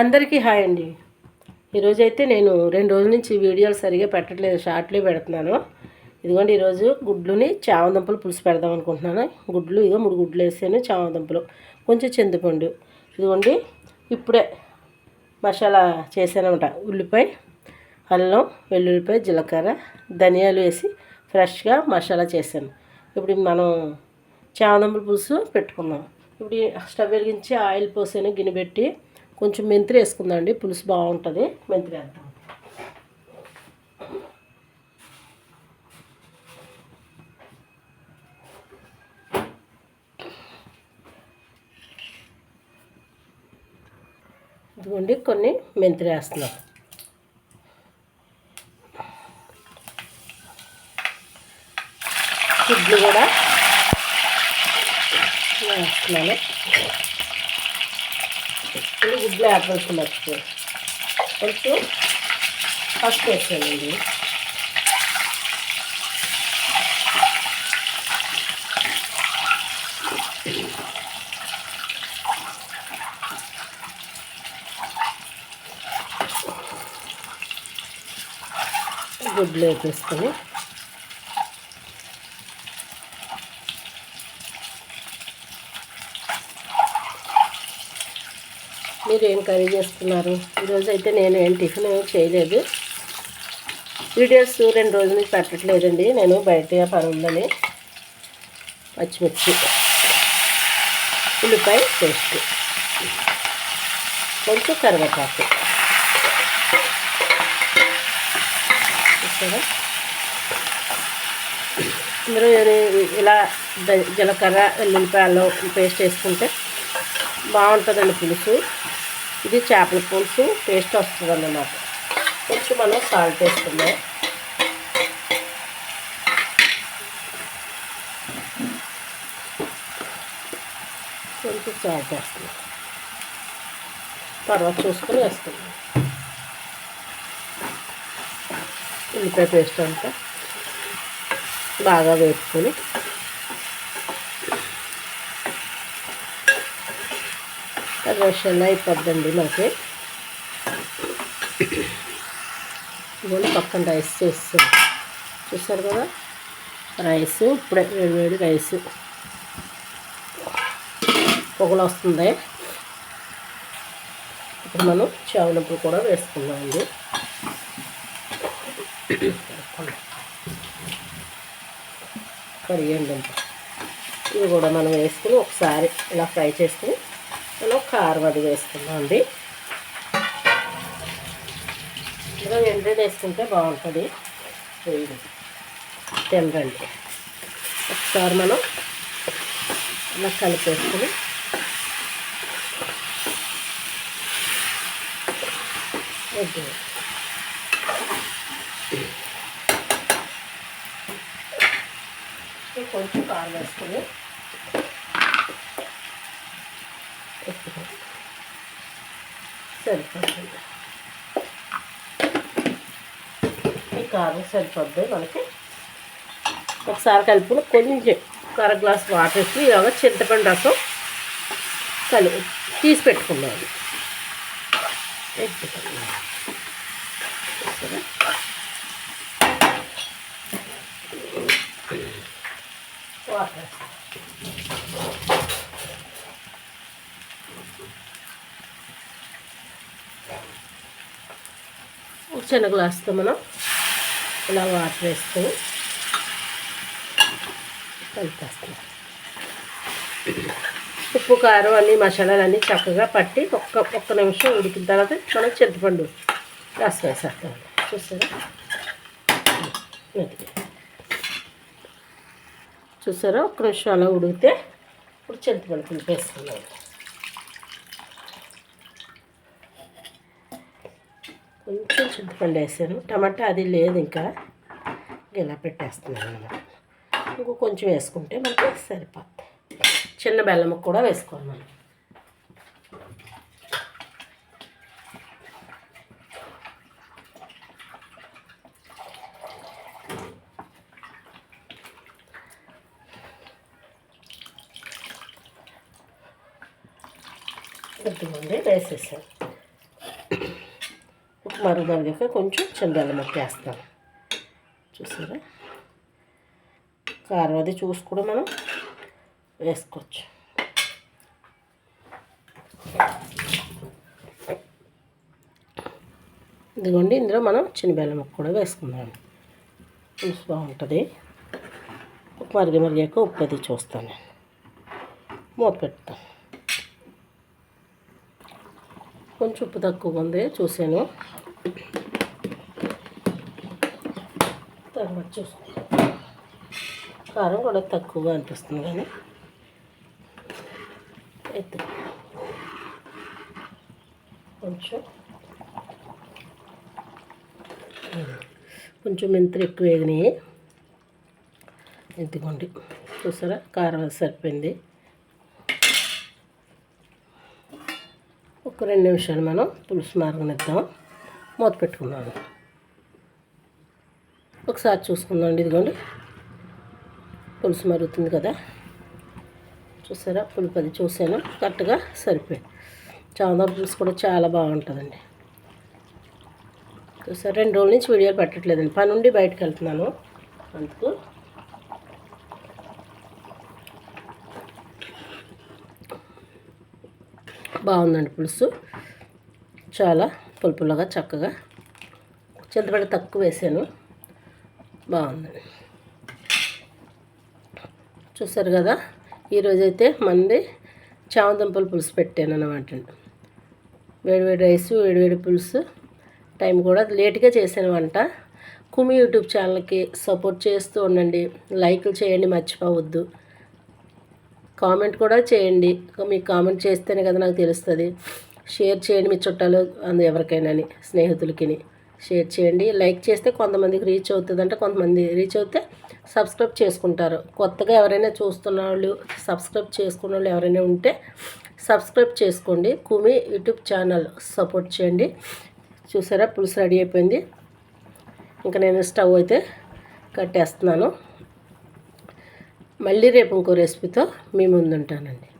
అందరికీ హాయ్ అండి. ఈరోజైతే నేను రెండు రోజుల నుంచి వీడియోలు సరిగా పెట్టట్లేదు షార్ట్లే పెడుతున్నాను. ఇదిగోండి ఈరోజు గుడ్లుని చామదుంపలు పులుసు పెడదాం అనుకుంటున్నాను. గుడ్లు ఇదిగో మూడు గుడ్లు వేసాను చామదుంపలు. కొంచెం చింతపండు. ఇదిగోండి ఇప్పుడే మసాలా చేశానమాట. ఉల్లిపాయ అల్లం వెల్లుల్లిపాయ జీలకర్ర ధనియాలు వేసి ఫ్రెష్గా మసాలా చేశాను. ఇప్పుడు మనం చామదుంపల పులుసు పెట్టుకున్నాం ఇప్పుడు స్టవ్ వెలిగించి ఆయిల్ పోసాను గిన్నె పెట్టి కొంచెం మెంతి వేసుకుందాం అండి పులుసు బాగుంటుంది. మెంతి వేద్దాం. ఇదిగోండి కొన్ని మెంతులు వేస్తున్నాం. గుడ్లు కూడా వేస్తున్నాను. ఇది గుడ్లు యాడ్ మర్చిపోయి కొంచెం ఫస్ట్ వేసానండి గుడ్లు వేసేసుకొని మీరు ఏం కర్రీ చేస్తున్నారు? ఈరోజు అయితే నేను ఏం టిఫిన్ చేయలేదు. వీడియోస్ రెండు రోజుల నుంచి పెట్టట్లేదండి. నేను బయట పని ఉందని పచ్చిమిర్చి ఉల్లిపాయ పేస్ట్ కొంచెం కరివేపాకు. ఇక్కడ ఇందులో ఇలా జీలకర్ర వెల్లుల్లిపాయలు పేస్ట్ వేసుకుంటే బాగుంటుందండి పులుసు. ఇది చేపల పులుసు టేస్ట్ వస్తుంది అన్నమాట కొంచెం మనం సాల్ట్ వేసుకుందాం. కొంచెం సాల్ట్ వేస్తున్నాం. తర్వాత చూసుకొని వేస్తున్నాం. ఉల్లిపాయ పేస్ట్ అంతా బాగా వేసుకొని రోషన్ అయిపోద్దండి మనకి? ఇవన్నీ పక్కన రైస్ చేస్తాం చూస్తారు కదా? రైస్ ఇప్పుడే వేడి వేడి రైస్. పొగలు వస్తుంది. ఇప్పుడు మనం చావునప్పుడు కూడా వేసుకుందామండి. కరిగండి ఇది ఇవి కూడా మనం వేసుకుని ఒకసారి ఇలా ఫ్రై చేసుకుని కారం అది వేసుకుందాం అండి. ఇలా ఎండ్రెడ్ వేసుకుంటే బాగుంటుంది. వేడి తినరండి ఒకసారి మనం ఇలా కలిపేసుకుని వద్దు. కొంచెం కారం వేసుకుని సరిపోతుంది ఈ కారం సరిపోద్ది మనకి. ఒకసారి కలుపుకుని కొంచెం అర గ్లాస్ వాటర్ వేసి ఇలాగ చింతపండు రసం కలు తీసి పెట్టుకున్నాను. వాటర్ ఒక చిన్న గ్లాస్తో మనం ఇలా వాటర్ వేస్తూ కలిపేస్తాం ఉప్పు కారం అన్ని మసాలాలు అన్నీ చక్కగా పట్టి ఒక్క ఒక్క నిమిషం ఉడికిన తర్వాత మనం చింతపండు రసం వేసేస్తాం. చూసారా? చూసారా? ఒక్క నిమిషం అలా ఉడికితే ఇప్పుడు చింతపండు పులుపు కొంచెం చింతపండు వేసాను. టమాటా అది లేదు ఇంకా. ఇలా పెట్టేస్తున్నాను అనమాట ఇంకో కొంచెం వేసుకుంటే మనకి సరిపోద్ది. చిన్న బెల్లం కూడా వేసుకోవాలి మనం. గుర్తుకుంది వేసేసాను. మరుగుమరిగేక కొంచెం చిన్నబెల్లం ముక్క వేస్తాను చూసారా? కారం అది చూసి కూడా మనం వేసుకోవచ్చు. ఇదిగోండి ఇందులో మనం చిన్నబెల్లం ముక్క కూడా వేసుకుందాం. పులుసు బాగుంటుంది. మరిగి మరిగాక ఉప్పు అది చూస్తాను నేను. మూత పెడతాను కొంచెం ఉప్పు తక్కువగా ఉంది చూశాను తర్వాత చూసుకుంటాను కారం కూడా తక్కువగా అనిపిస్తుంది కానీ ఎత్తు. కొంచెం. కొంచెం మెంతులు ఎక్కువ వేగినాయి. ఎత్తుకోండి చూసారా? కారం సరిపోయింది. ఒక రెండు నిమిషాలు మనం పులుసు మార్గనిద్దాం. మూత పెట్టుకున్నాను. ఒకసారి చూసుకుందాం. ఇదిగోండి. పులుసు మరుగుతుంది కదా. చూసారా? పులుపు అది చూసాను. కరెక్ట్గా సరిపోయింది. చామదాం పులుసు కూడా చాలా బాగుంటుందండి. చూసారా? రెండు రోజుల నుంచి వీడియోలు పెట్టట్లేదండి. పని నుండి బయటకు వెళ్తున్నాను. అందుకు బాగుందండి పులుసు. చాలా పులుపులుగా చక్కగా చింతపండు తక్కువ వేసాను. బాగుంది. చూసారు కదా ఈరోజైతే మంది చామదుంపల పులుసు పెట్టాను అనమాట వేడివేడి రైస్ వేడివేడి పులుసు టైం కూడా లేట్గా చేసాను వంట కుమి యూట్యూబ్ ఛానల్కి సపోర్ట్ చేస్తూ ఉండండి. లైక్లు చేయండి మర్చిపోవద్దు. కామెంట్ కూడా చేయండి. మీకు కామెంట్ చేస్తేనే కదా నాకు తెలుస్తుంది. షేర్ చేయండి మీ చుట్టాలు అందు ఎవరికైనా స్నేహితులకి షేర్ చేయండి. లైక్ చేస్తే కొంతమందికి రీచ్ అవుతుందంటే కొంతమంది రీచ్ అవుతే సబ్స్క్రైబ్ చేసుకుంటారు. కొత్తగా ఎవరైనా చూస్తున్న వాళ్ళు సబ్స్క్రైబ్ చేసుకున్న వాళ్ళు ఎవరైనా ఉంటే సబ్స్క్రైబ్ చేసుకోండి. కుమి యూట్యూబ్ ఛానల్ సపోర్ట్ చేయండి. చూసారా? పులుసు రెడీ అయిపోయింది. ఇంకా నేను స్టవ్ అయితే కట్టేస్తున్నాను. మళ్ళీ రేపు ఇంకో రెసిపీతో మీ ముందుంటానండి.